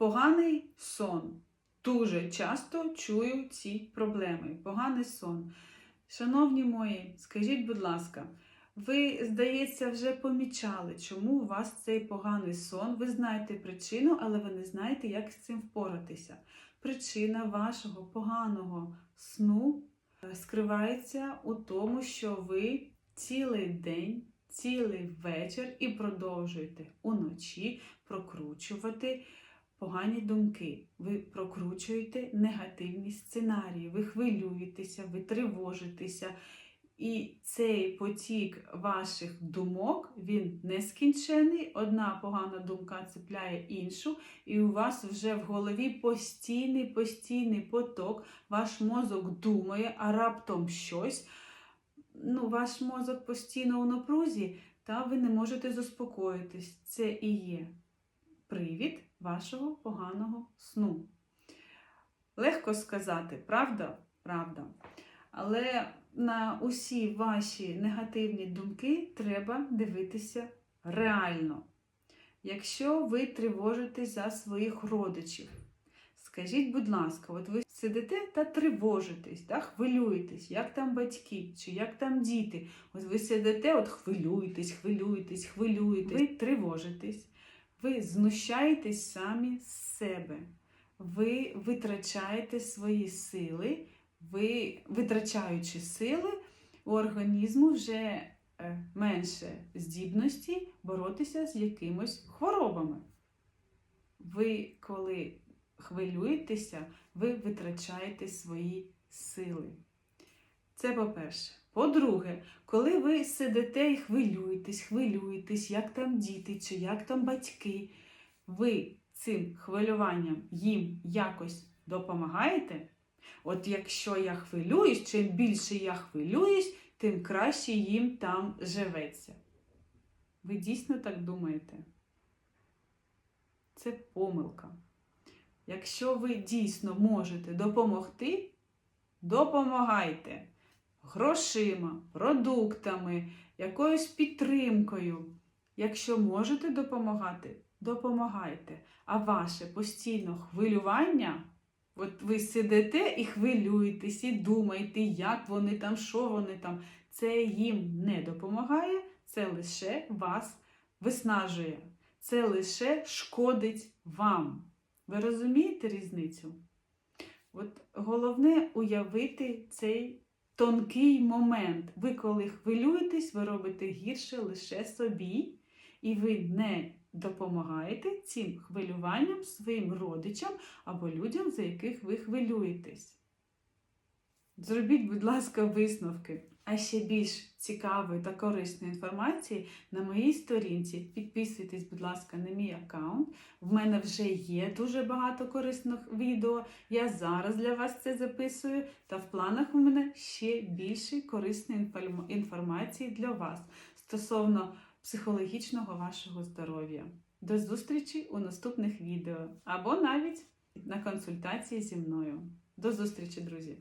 Поганий сон. Дуже часто чую ці проблеми. Поганий сон. Шановні мої, скажіть, будь ласка, ви, здається, вже помічали, чому у вас цей поганий сон. Ви знаєте причину, але ви не знаєте, як з цим впоратися. Причина вашого поганого сну е, скривається у тому, що ви цілий день, цілий вечір і продовжуєте уночі прокручувати погані думки. Ви прокручуєте негативні сценарії, ви хвилюєтеся, ви тривожитеся. І цей потік ваших думок він нескінчений. Одна погана думка цепляє іншу, і у вас вже в голові постійний постійний поток. Ваш мозок думає, а раптом щось. Ну, ваш мозок постійно у напрузі, та ви не можете заспокоїтись. Це і є привід вашого поганого сну. Легко сказати, правда? Правда. Але на усі ваші негативні думки треба дивитися реально. Якщо ви тривожитесь за своїх родичів, скажіть, будь ласка, от ви сидите та тривожитесь, та хвилюєтесь, як там батьки, чи як там діти. От ви сидите, от хвилюєтесь, хвилюєтесь, хвилюєтесь, ви тривожитесь, ви знущаєтесь самі з себе, ви витрачаєте свої сили ви, витрачаючи сили, у організму вже е, менше здібності боротися з якимось хворобами. Ви, коли хвилюєтеся, ви витрачаєте свої сили. Це по-перше. По-друге, коли ви сидите і хвилюєтесь, хвилюєтесь, як там діти чи як там батьки, ви цим хвилюванням їм якось допомагаєте. От якщо я хвилююсь, чим більше я хвилююсь, тим краще їм там живеться. Ви дійсно так думаєте? Це помилка. Якщо ви дійсно можете допомогти, допомагайте грошима, продуктами, якоюсь підтримкою. Якщо можете допомагати, допомагайте. А ваше постійно хвилювання. От ви сидите і хвилюєтесь, і думаєте, як вони там, що вони там. Це їм не допомагає, це лише вас виснажує. Це лише шкодить вам. Ви розумієте різницю? От Головне уявити цей тонкий момент. Ви, коли хвилюєтесь, ви робите гірше лише собі, і ви не допомагаєте цим хвилюванням своїм родичам або людям, за яких ви хвилюєтесь. Зробіть, будь ласка, висновки. А ще більш цікавої та корисної інформації на моїй сторінці. Підписуйтесь, будь ласка, на мій аккаунт. В мене вже є дуже багато корисних відео. Я зараз для вас це записую, та в планах у мене ще більше корисної інформації для вас стосовно психологічного вашого здоров'я. До зустрічі у наступних відео або навіть на консультації зі мною. До зустрічі, друзі!